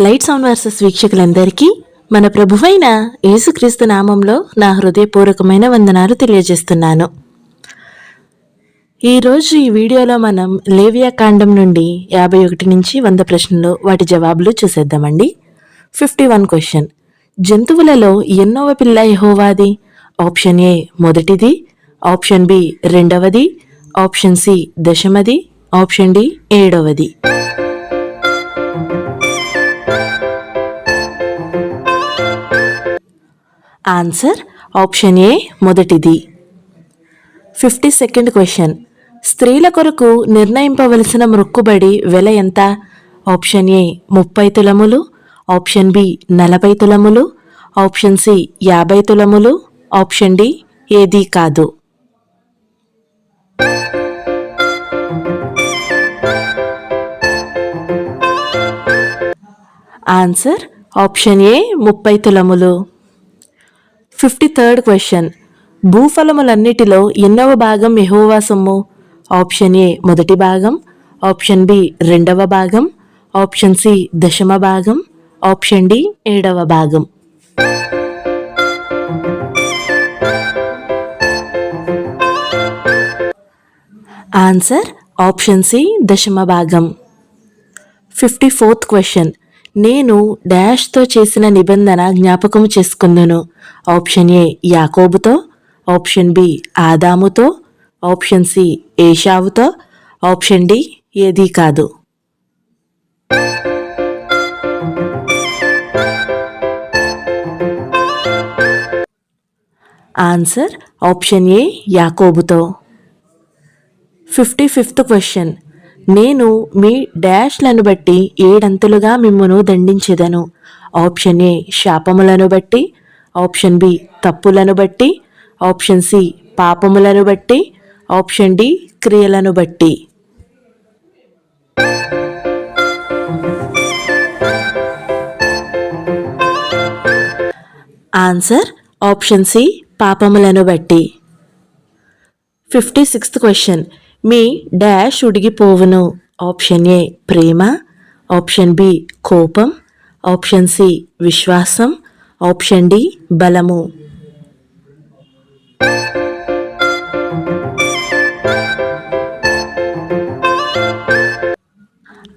Light sound versus వీక్షకులందరికీ మన ప్రభువైన యేసుక్రీస్తు నామంలో నా హృదయపూర్వకమైన వందనాలు తెలియజేస్తున్నాను. ఈరోజు ఈ వీడియోలో మనం లేవియా కాండం నుండి యాభై ఒకటి నుంచి వంద ప్రశ్నలు వాటి జవాబులు చూసేద్దామండి. Fifty one question. జంతువులలో ఎన్నోవ పిల్ల ఎహోవాది ఆప్షన్ ఏ మొదటిది ఆప్షన్ బి రెండవది ఆప్షన్ సి దశమది ఆప్షన్ డి ఏడవది. ఆన్సర్ ఆప్షన్ ఏ మొదటిది. ఫిఫ్టీ సెకండ్ క్వశ్చన్ స్త్రీల కొరకు నిర్ణయింపవలసిన మొక్కుబడి వెల ఎంత? ఆప్షన్ ఏ ముప్పై తులములు. ఆప్షన్ బి నలభై తులములు. ఆప్షన్ సి యాభై తులములు. ఆప్షన్ డి ఏదీ కాదు. ఆన్సర్ ఆప్షన్ ఏ ముప్పై తులములు. ఫిఫ్టీ థర్డ్ క్వశ్చన్ భూఫలములన్నిటిలో ఎన్నవ భాగం ఎహోవా సొమ్ము? ఆప్షన్ ఏ మొదటి భాగం. ఆప్షన్ బి రెండవ భాగం. ఆప్షన్ సి దశమ భాగం. ఆప్షన్ డి ఏడవ భాగం. ఆన్సర్ ఆప్షన్ సి దశమ భాగం. ఫిఫ్టీ ఫోర్త్ క్వశ్చన్ నేను డాష్తో చేసిన నిబంధన జ్ఞాపకం చేసుకుందును ఆప్షన్ ఏ యాకోబుతో ఆప్షన్ బి ఆదాముతో ఆప్షన్ సి ఏషావుతో ఆప్షన్ డి ఏదీ కాదు. Answer option A యాకోబుతో. Fifty fifth question. నేను మీ డాష్లను బట్టి ఏడంతులుగా మిమ్మును దండించెదను. ఆప్షన్ ఏ శాపములను బట్టి ఆప్షన్ బి తప్పులను బట్టి ఆప్షన్ సి పాపములను బట్టి ఆప్షన్ డి క్రియలను బట్టి. ఆన్సర్ ఆప్షన్ సి పాపములను బట్టి. Fifty sixth question. మీ డాష్ ఉడిగిపోవును. ఆప్షన్ ఏ ప్రేమ ఆప్షన్ బి కోపం ఆప్షన్ సి విశ్వాసం ఆప్షన్ డి బలము.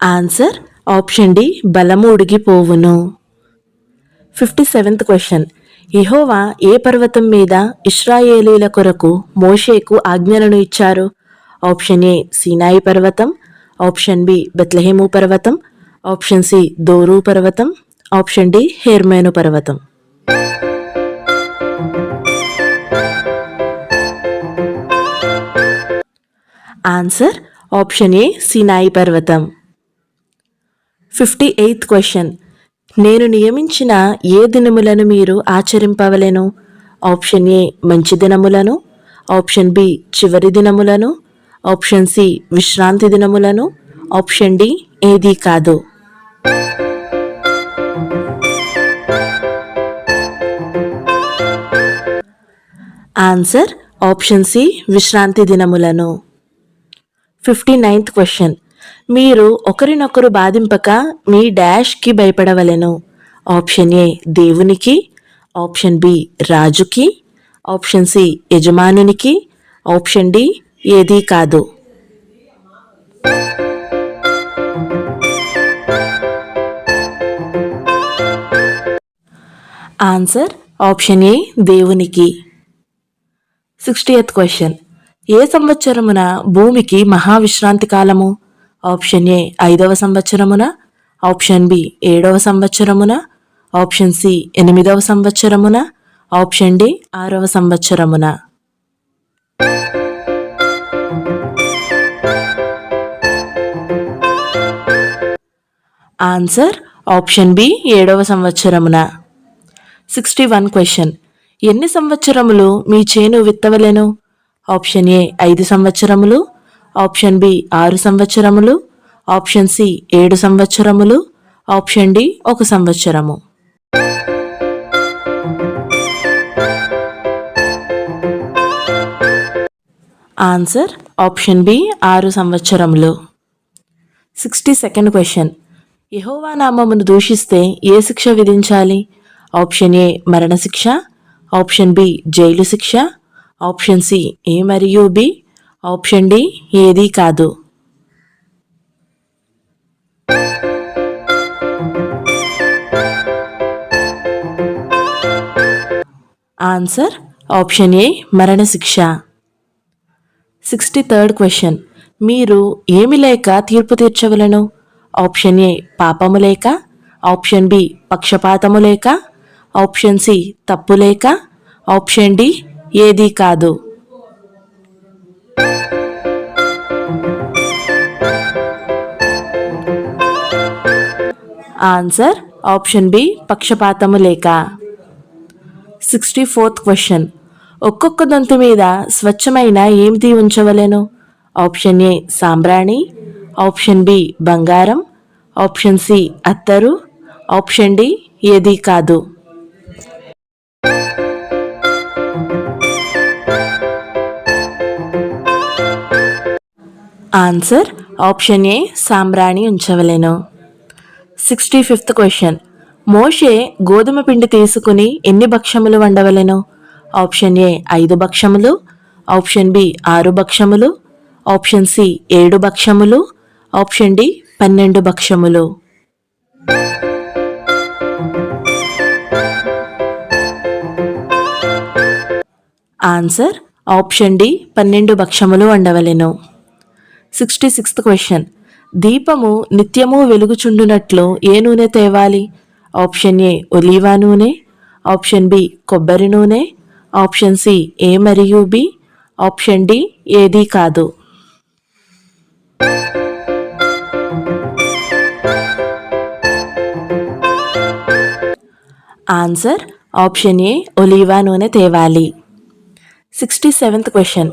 ఆన్సర్ ఆప్షన్ డి బలము ఉడిగిపోవును. Fifty seventh question. ఇహోవా ఏ పర్వతం మీద ఇస్రాయేలీల కొరకు మోషేకు ఆజ్ఞలను ఇచ్చారు? ఆప్షన్ ఏ సీనాయి పర్వతం ఆప్షన్ బి బెత్లహేము పర్వతం ఆప్షన్ సి దోరు పర్వతం ఆప్షన్ డి హేర్మేను పర్వతం. ఆన్సర్ ఆప్షన్ ఏ సినాయి పర్వతం. Fifty eighth question. నేను నియమించిన ఏ దినములను మీరు ఆచరింపవలను? ఆప్షన్ ఏ మంచి దినములను ఆప్షన్ బి చివరి దినములను ఆప్షన్ సి విశ్రాంతి దినములను. ఆప్షన్ డి ఏదీ కాదు. ఆన్సర్ ఆప్షన్ సి విశ్రాంతి దినములను. Fifty ninth question. మీరు ఒకరినొకరు బాధింపక మీ డాష్కి భయపడవలెను. ఆప్షన్ ఏ దేవునికి. ఆప్షన్ బి రాజుకి. ఆప్షన్ సి యజమానునికి. ఆప్షన్ డి ఏదీ కాదు. ఆన్సర్ ఆప్షన్ ఏ దేవునికి. Sixtieth question. ఏ సంవత్సరమున భూమికి మహావిశ్రాంతి కాలము? ఆప్షన్ ఏ ఐదవ సంవత్సరమున. ఆప్షన్ బి ఏడవ సంవత్సరమున. ఆప్షన్ సి ఎనిమిదవ సంవత్సరమున. ఆప్షన్ డి ఆరవ సంవత్సరమున. ఆన్సర్ ఆప్షన్ బి ఏడవ సంవత్సరమున. సిక్స్టీ వన్ క్వశ్చన్ ఎన్ని సంవత్సరములు మీ చేను విత్తవలెను? ఆప్షన్ ఏ ఐదు సంవత్సరములు. ఆప్షన్ బి ఆరు సంవత్సరములు. ఆప్షన్ సి ఏడు సంవత్సరములు. ఆప్షన్ డి ఒక సంవత్సరము. ఆన్సర్ ఆప్షన్ బి ఆరు సంవత్సరములు. సిక్స్టీ సెకండ్ క్వశ్చన్ యహోవా నామమును దూషిస్తే ఏ శిక్ష విధించాలి? ఆప్షన్ ఏ మరణశిక్ష ఆప్షన్ బి జైలు శిక్ష ఆప్షన్ సి ఏ మరియు బి ఆప్షన్ డి ఏదీ కాదు. ఆన్సర్ ఆప్షన్ ఏ మరణశిక్ష సిక్స్టీ థర్డ్ క్వశ్చన్. మీరు ఏమి లేక తీర్పు తీర్చవలను? ఆప్షన్ ఏ పాపము లేక ఆప్షన్ బి పక్షపాతము లేక ఆప్షన్ సి తప్పు లేక ఆప్షన్ డి ఏదీ కాదు. ఆన్సర్ ఆప్షన్ బి పక్షపాతము లేక. Sixty fourth question. ఒక్కొక్క దొంతు మీద స్వచ్ఛమైన ఏమిటి ఉంచవలెను? ఆప్షన్ ఏ సాంబ్రాణి ఆప్షన్ బి బంగారం ఆప్షన్ సి అత్తరు ఆప్షన్ డి ఏది కాదు. ఆన్సర్ ఆప్షన్ ఏ సాంబ్రాణి ఉంచవలెను. Sixty fifth question. మోషే గోధుమ పిండి తీసుకుని ఎన్ని భక్షములు వండవలెను? ఆప్షన్ ఏ ఐదు భక్షములు ఆప్షన్ బి ఆరు భక్షములు ఆప్షన్ సి ఏడు భక్షములు ఆప్షన్ డి పన్నెండు భక్షములు. ఆన్సర్ ఆప్షన్ డి పన్నెండు భక్షములు వండవలెను. Sixty sixth question. దీపము నిత్యము వెలుగుచుండునట్లు ఏ నూనె తేవాలి? ఆప్షన్ ఏ ఒలీవా నూనె ఆప్షన్ బి కొబ్బరి నూనె ఆప్షన్ సి ఏ మరియు బి ఆప్షన్ డి ఏదీ కాదు. ఆన్సర్ ఆప్షన్ ఏ ఒలీవా నూనె తేవాలి. Sixty seventh question.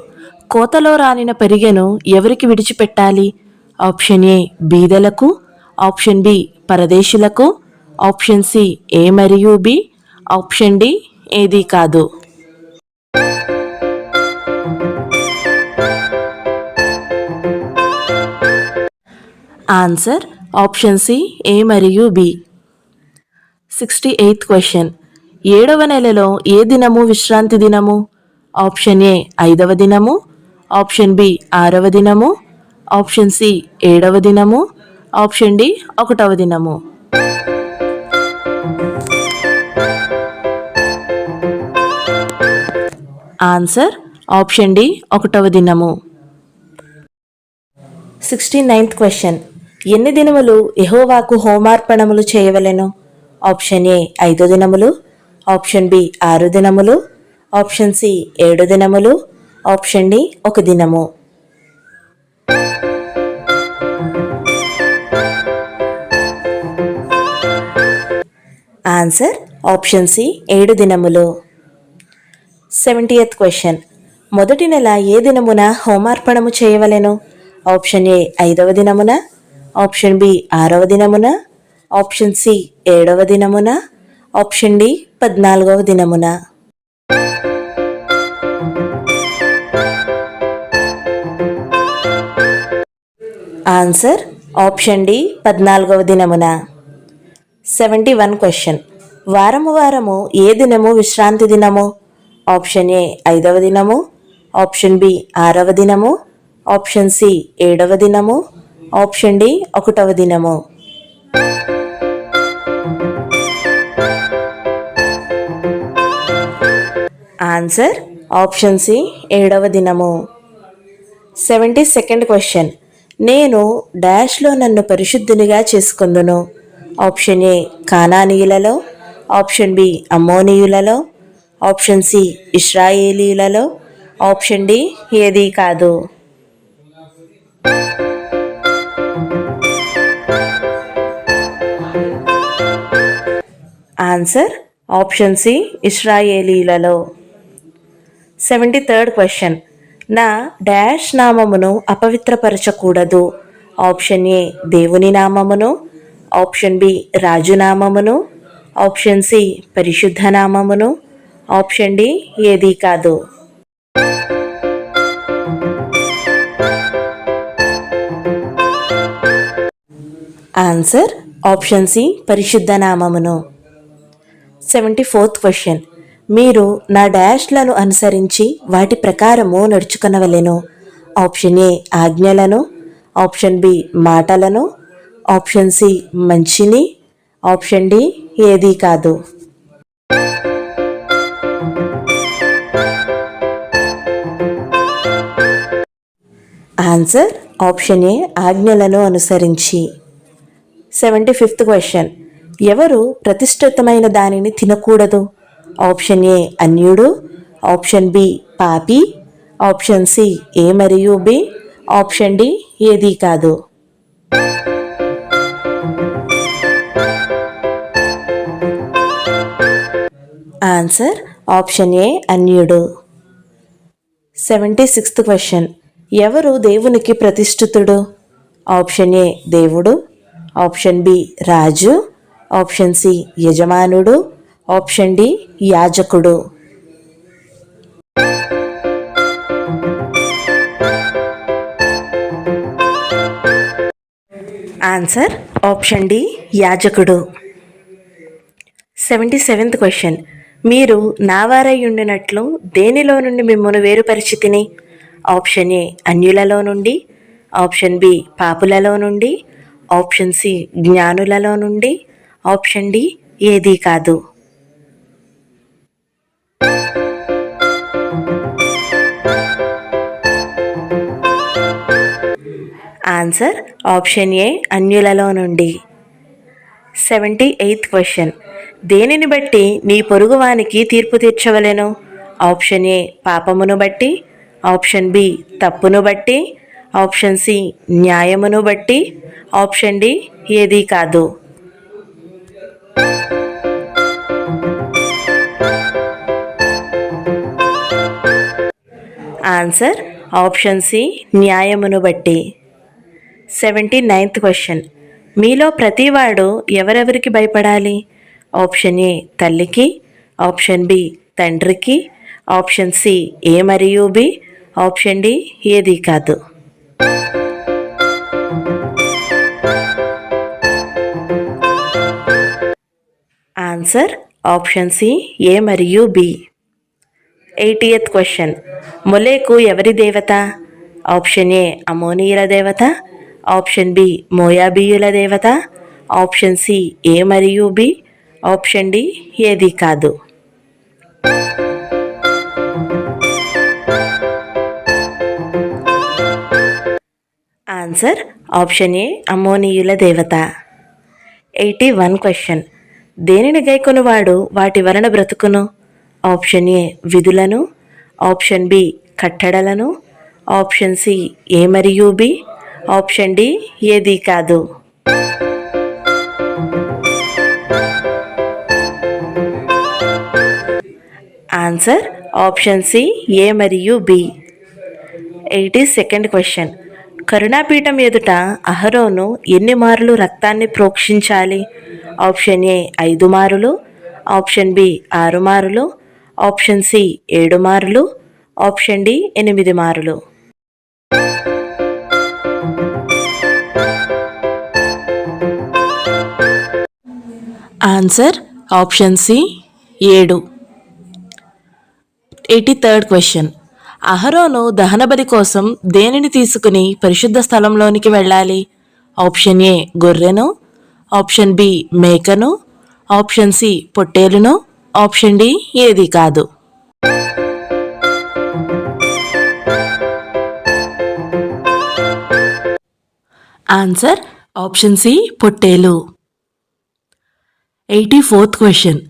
కోతలో రానిన పెరిగెను ఎవరికి విడిచిపెట్టాలి? ఆప్షన్ ఏ బీదలకు ఆప్షన్ బి పరదేశులకు ఆప్షన్ సి ఏ మరియు బి ఆప్షన్ డి ఏది కాదు. ఆన్సర్ ఆప్షన్ సి ఏ మరియు బి. సిక్స్టీ ఎయిత్ క్వశ్చన్ ఏడవ నెలలో ఏ దినము? విశ్రాంతి దినము? ఆప్షన్ ఏ ఐదవ దినము. ఆప్షన్ బి ఆరవ దినము. ఆప్షన్ సి ఏడవ దినము. ఆప్షన్ డి ఒకటవ దినము. ఆన్సర్ ఆప్షన్ డి ఒకటవ దినము. సిక్స్టీ నైన్త్ క్వశ్చన్ ఎన్ని దినములు ఎహోవాకు హోమార్పణములు చేయవలెను? ఆప్షన్ ఏ ఐదు దినములు ఆప్షన్ బి ఆరు దినములు ఆప్షన్ సి ఏడు దినములు ఆప్షన్ డి ఒక దినము. ఆన్సర్ ఆప్షన్ సి ఏడు దినములు. సెవెంటీయత్ క్వశ్చన్ మొదటి నెల ఏ దినమున హోమార్పణము చేయవలెను? ఆప్షన్ ఏ ఐదవ దినమున ఆప్షన్ బి ఆరవ దినమున ఆప్షన్ సి ఏడవ దినమున ఆప్షన్ డి పద్నాలుగవ దినమున. ఆన్సర్ ఆప్షన్ డి పద్నాలుగవ దినమున. Seventy one question. వారము వారము ఏ దినము విశ్రాంతి దినము? ఆప్షన్ ఏ ఐదవ దినము ఆప్షన్ బి ఆరవ దినము ఆప్షన్ సి ఏడవ దినము ఆప్షన్ డి ఒకటవ దినము. ఆన్సర్ ఆప్షన్ సి ఏడవ దినము. Seventy second question. నేను డాష్లో నన్ను పరిశుద్ధునిగా చేసుకుందును. ఆప్షన్ ఏ కానానీయులలో ఆప్షన్ బి అమ్మోనీయులలో ఆప్షన్ సి ఇస్రాయేలీలలో ఆప్షన్ డి ఏది కాదు. ఆన్సర్ ఆప్షన్ సి ఇస్రాయేలీలలో సెవెంటీ థర్డ్ క్వశ్చన్ నా డాష్ నామమును అపవిత్రపరచకూడదు. ఆప్షన్ ఏ దేవుని నామమును ఆప్షన్ బి రాజు నామమును ఆప్షన్ సి పరిశుద్ధ నామమును ఆప్షన్ డి ఏది కాదు. ఆన్సర్ ఆప్షన్ సి పరిశుద్ధ నామమును. సెవెంటీ ఫోర్త్ క్వశ్చన్ మీరు నా డాష్లను అనుసరించి వాటి ప్రకారము నడుచుకునవలెను. ఆప్షన్ ఏ ఆజ్ఞలను. ఆప్షన్ బి మాటలను. ఆప్షన్ సి మంచిని. ఆప్షన్ డి ఏదీ కాదు. ఆన్సర్ ఆప్షన్ ఏ ఆజ్ఞలను అనుసరించి. Seventy fifth question. ఎవరు ప్రతిష్ఠితమైన దానిని తినకూడదు? ఆప్షన్ ఏ అన్యుడు ఆప్షన్ బి పాపి ఆప్షన్ సి ఏ మరియు బి ఆప్షన్ డి ఏది కాదు. ఆన్సర్ ఆప్షన్ ఏ అన్యుడు. Seventy sixth question. ఎవరు దేవునికి ప్రతిష్ఠితుడు? ఆప్షన్ ఏ దేవుడు ఆప్షన్ బి రాజు ఆప్షన్ సి యజమానుడు ఆప్షన్ డి యాజకుడు. ఆన్సర్ ఆప్షన్ డి యాజకుడు. Seventy seventh question. మీరు నావారై ఉండినట్లు దేనిలో నుండి మిమ్మల్ని వేరుపరిచితిని? ఆప్షన్ ఏ అన్యులలో నుండి. ఆప్షన్ బి పాపులలో నుండి. ఆప్షన్ సి జ్ఞానులలో నుండి. ఆప్షన్ డి ఏదీ కాదు. ఆన్సర్ ఆప్షన్ ఏ అన్యులలో నుండి. Seventy eighth question. దేనిని బట్టి నీ పొరుగువానికి తీర్పు తీర్చవలెను? ఆప్షన్ ఏ పాపమును బట్టి ఆప్షన్ బి తప్పును బట్టి ఆప్షన్ సి న్యాయమును బట్టి ఆప్షన్ డి ఏది కాదు. ఆన్సర్ ఆప్షన్ సి న్యాయమును బట్టి. Seventy ninth question. మీలో ప్రతివాడు ఎవరెవరికి భయపడాలి? ఆప్షన్ ఏ తల్లికి. ఆప్షన్ బి తండ్రికి. ఆప్షన్ సి ఏ మరియు బి. ఆప్షన్ డి ఏది కాదు. ఆన్సర్ ఆప్షన్ సి ఏ మరియు బి. Eightieth question. మొలేకు ఎవరి దేవత? ఆప్షన్ ఏ అమోనీయుల దేవత. ఆప్షన్ బి మోయాబీయుల దేవత ఆప్షన్ సి ఏ మరియు బి ఆప్షన్ డి ఏది కాదు. ఆన్సర్ ఆప్షన్ ఏ అమోనియుల దేవత. Eighty one question. దేనిని గైకొనువాడు? వాటి వలన బ్రతుకును? ఆప్షన్ ఏ విధులను? ఆప్షన్ బి కట్టడలను? ఆప్షన్ సి ఏ మరియు బి? ఆప్షన్ డి ఏది కాదు. ఆన్సర్ ఆప్షన్ సి ఏ మరియు బి. ఎయిటీ సెకండ్ క్వశ్చన్ కరుణాపీఠం ఎదుట అహరోను ఎన్ని మారులు రక్తాన్ని ప్రోక్షించాలి? ఆప్షన్ ఏ ఐదు మారులు ఆప్షన్ బి ఆరు మారులు ఆప్షన్ సి ఏడు మారులు ఆప్షన్ డి ఎనిమిది మారులు. ఆన్సర్ ఆప్షన్ సి ఏడు. Eighty third question. అహరోను దహనబలి కోసం దేనిని తీసుకుని పరిశుద్ధ స్థలంలోనికి వెళ్ళాలి? ఆప్షన్ ఏ గొర్రెను. ఆప్షన్ బి మేకను. ఆప్షన్ సి పొట్టేలును. ఆప్షన్ డి ఏది కాదు. ఆన్సర్ ఆప్షన్ సి పొట్టేలు. Eighty fourth question.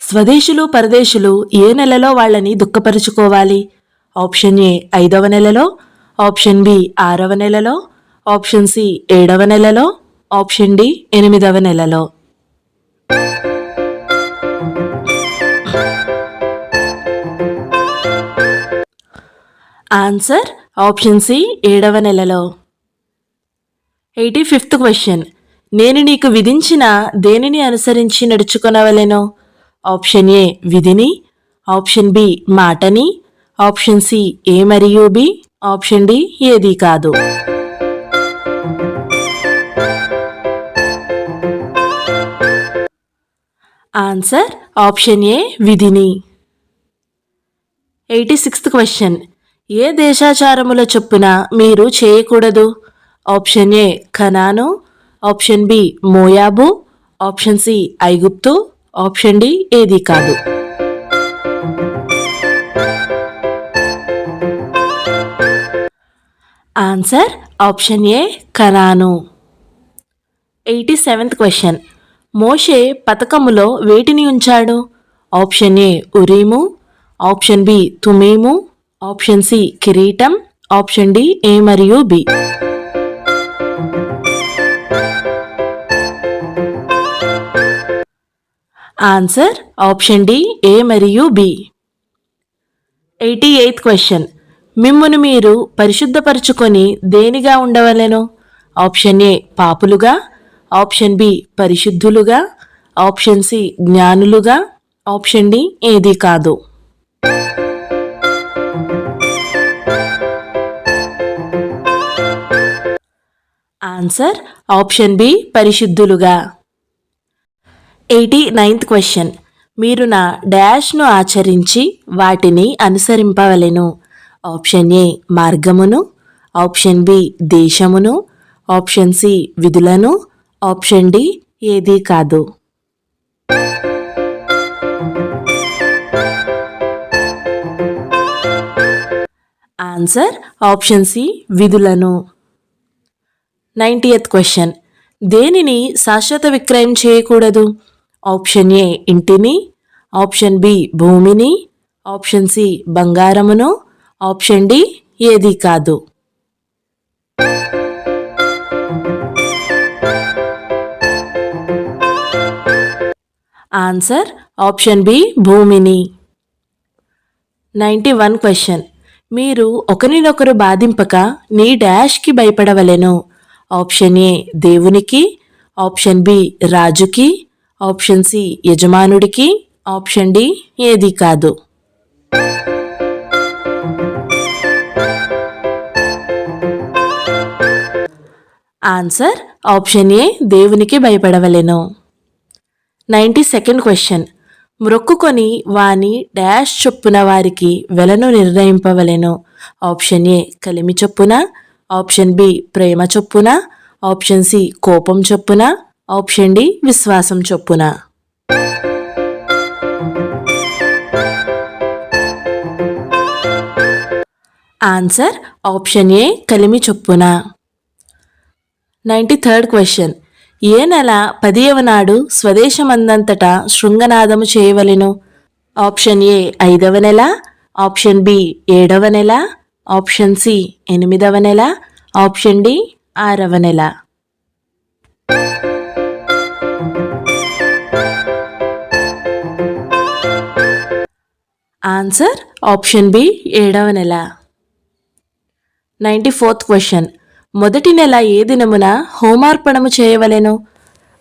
స్వదేశులు పరదేశులు ఏ నెలలో వాళ్ళని దుఃఖపరుచుకోవాలి? ఆప్షన్ ఏ ఐదవ నెలలో ఆప్షన్ బి ఆరవ నెలలో ఆప్షన్ సి ఏడవ నెలలో ఆప్షన్ డి ఎనిమిదవ నెలలో. ఆన్సర్ ఆప్షన్ సి ఏడవ నెలలో. Eighty fifth question. నేను నీకు విధించిన దేనిని అనుసరించి నడుచుకొనవలెను? ఆప్షన్ ఏ విధిని ఆప్షన్ బి మాటని ఆప్షన్ సి ఏ మరియు బి ఆప్షన్ డి ఏది కాదు. ఆన్సర్ ఆప్షన్ ఏ విధిని. Eighty sixth question. ఏ దేశాచారముల చొప్పున మీరు చేయకూడదు? ఆప్షన్ ఏ ఖనాను ఆప్షన్ బి మోయాబు ఆప్షన్ సి ఐగుప్తు ఆప్షన్ డి ఏది కాదు. ఆన్సర్ ఆప్షన్ ఏ కరాను ఎయిటీ సెవెంత్ క్వశ్చన్. మోషే పథకములో వేటిని ఉంచాడు? ఆప్షన్ ఏ ఉరీము ఆప్షన్ బి తుమీము ఆప్షన్ సి కిరీటం ఆప్షన్ డి ఏ మరియు B. Answer option D A మరియు బి ఎయిటీ ఎయిత్ క్వశ్చన్ మిమ్మును మీరు పరిశుద్ధపరచుకొని దేనిగా ఉండవలెను? ఆప్షన్ ఏ పాపులుగా. ఆప్షన్ బి పరిశుద్ధులుగా. ఆప్షన్ సి జ్ఞానులుగా. ఆప్షన్ డి ఏది కాదు. ఆన్సర్ ఆప్షన్ బి పరిశుద్ధులుగా. Eighty ninth question. మీరు నా డాష్ను ఆచరించి వాటిని అనుసరింపవలెను. ఆప్షన్ ఏ మార్గమును. ఆప్షన్ బి దేశమును. ఆప్షన్ సి విధులను. ఆప్షన్ డి ఏదీ కాదు. ఆన్సర్ ఆప్షన్ సి విధులను. Ninety question. దేనిని శాశ్వత విక్రయం చేయకూడదు? ఆప్షన్ ఏ ఇంటిని ఆప్షన్ బి భూమిని ఆప్షన్ సి బంగారమును ఆప్షన్ డి ఏది కాదు. ఆన్సర్ ఆప్షన్ బి భూమిని. Ninety one question. మీరు ఒకరినొకరు బాధింపక నీ డాష్కి భయపడవలెను. ఆప్షన్ ఏ దేవునికి ఆప్షన్ బి రాజుకి ఆప్షన్ సి యజమానుడికి ఆప్షన్ డి ఏది కాదు. ఆన్సర్ ఆప్షన్ ఏ దేవునికి భయపడవలెను. Ninety second question. మ్రొక్కుకొని వాని డాష్ చొప్పున వారికి వెలను నిర్ణయింపవలెను. ఆప్షన్ ఏ కలిమి చొప్పున ఆప్షన్ బి ప్రేమ చొప్పున ఆప్షన్ సి కోపం చొప్పున ఆప్షన్ డి విశ్వాసం చొప్పున. ఆన్సర్ ఆప్షన్ ఏ కలిమి చొప్పున. Ninety third question. ఏ నెల పదియవ నాడు స్వదేశమందంతటా శృంగనాదము చేయవలెను? ఆప్షన్ ఏ ఐదవ నెల. ఆప్షన్ బి ఏడవ నెల. ఆప్షన్ సి ఎనిమిదవ నెల. ఆప్షన్ డి ఆరవ నెల. ఆన్సర్ ఆప్షన్ బి ఏడవ నెల. నైంటీ ఫోర్త్ క్వశ్చన్ మొదటి నెల ఏ దినమున హోమార్పణము చేయవలెను?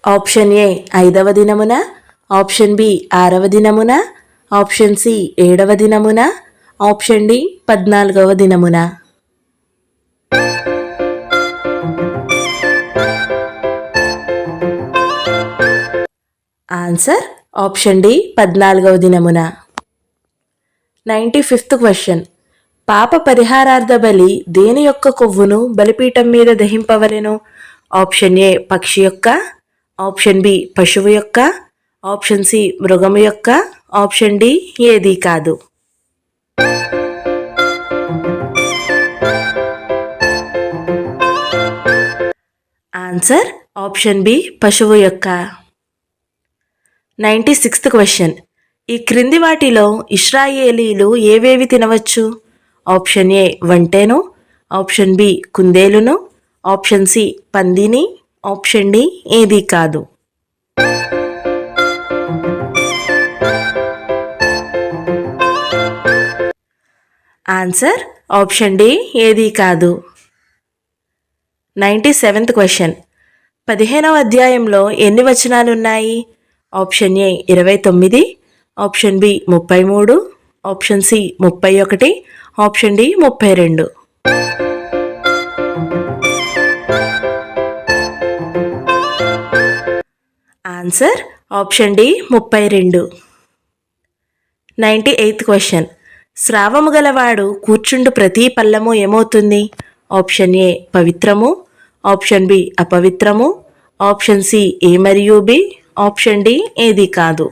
ఆప్షన్ ఏ ఐదవ దినమున. ఆప్షన్ బి ఆరవ దినమున. ఆప్షన్ సి ఏడవ దినమున. ఆప్షన్ డి పద్నాలుగవ దినమున. ఆన్సర్ ఆప్షన్ డి పద్నాలుగవ దినమున. Ninety fifth question. పాప పరిహారార్థ బలి దేని యొక్క కొవ్వును బలిపీఠం మీద దహింపవలెను? ఆప్షన్ ఏ పక్షి యొక్క. ఆప్షన్ బి పశువు యొక్క. ఆప్షన్ సి మృగము యొక్క. ఆప్షన్ డి ఏది కాదు. ఆన్సర్ ఆప్షన్ బి పశువు యొక్క. Ninety sixth question. ఈ క్రింది వాటిలో ఇస్రాయేలీలు ఏవేవి తినవచ్చు? ఆప్షన్ ఏ వంటేను ఆప్షన్ బి కుందేలును ఆప్షన్ సి పందిని ఆప్షన్ డి ఏది కాదు. ఆన్సర్ ఆప్షన్ డి ఏది కాదు. Ninety seventh question. పదిహేనవ అధ్యాయంలో ఎన్ని వచనాలు ఉన్నాయి ఆప్షన్ ఏ ఇరవై తొమ్మిది ఆప్షన్ బి ముప్పై మూడు ఆప్షన్ సి ముప్పై ఒకటి ఆప్షన్ డి ముప్పై రెండు. ఆన్సర్ ఆప్షన్ డి ముప్పై రెండు. Ninety eighth question. స్రావము గలవాడు కూర్చుండు ప్రతి పల్లము ఏమవుతుంది? ఆప్షన్ ఏ పవిత్రము ఆప్షన్ బి అపవిత్రము ఆప్షన్ సి ఏ మరియు బి ఆప్షన్ డి ఏది కాదు.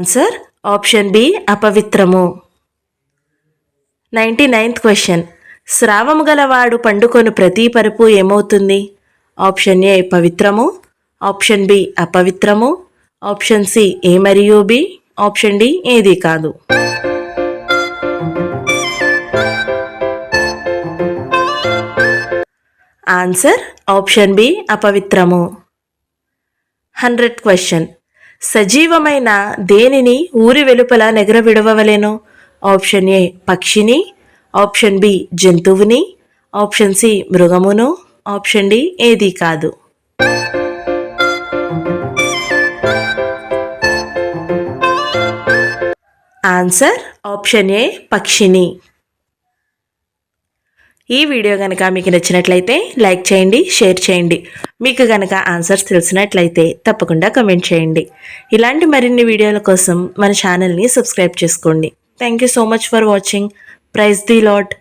Answer option B అపవిత్రము. Ninety ninth question. స్రావము గలవాడు పండుకొని ప్రతి పరుపు ఏమవుతుంది? ఆప్షన్ ఏ పవిత్రము ఆప్షన్ బి అపవిత్రము ఆప్షన్ సి ఏ మరియు బి ఆప్షన్ డి ఏది కాదు. Answer option B అపవిత్రము. Hundred question. సజీవమైన దేనిని ఊరి వెలుపల నెగర విడవలేను ఆప్షన్ ఏ పక్షిని. ఆప్షన్ బి జంతువుని. ఆప్షన్ సి మృగమును. ఆప్షన్ డి ఏది కాదు. ఆన్సర్ ఆప్షన్ ఏ పక్షిని. ఈ వీడియో కనుక మీకు నచ్చినట్లయితే లైక్ చేయండి షేర్ చేయండి. మీకు కనుక ఆన్సర్స్ తెలిసినట్లయితే తప్పకుండా కమెంట్ చేయండి. ఇలాంటి మరిన్ని వీడియోల కోసం మన ఛానల్ని సబ్స్క్రైబ్ చేసుకోండి. Thank you so much for watching praise the Lord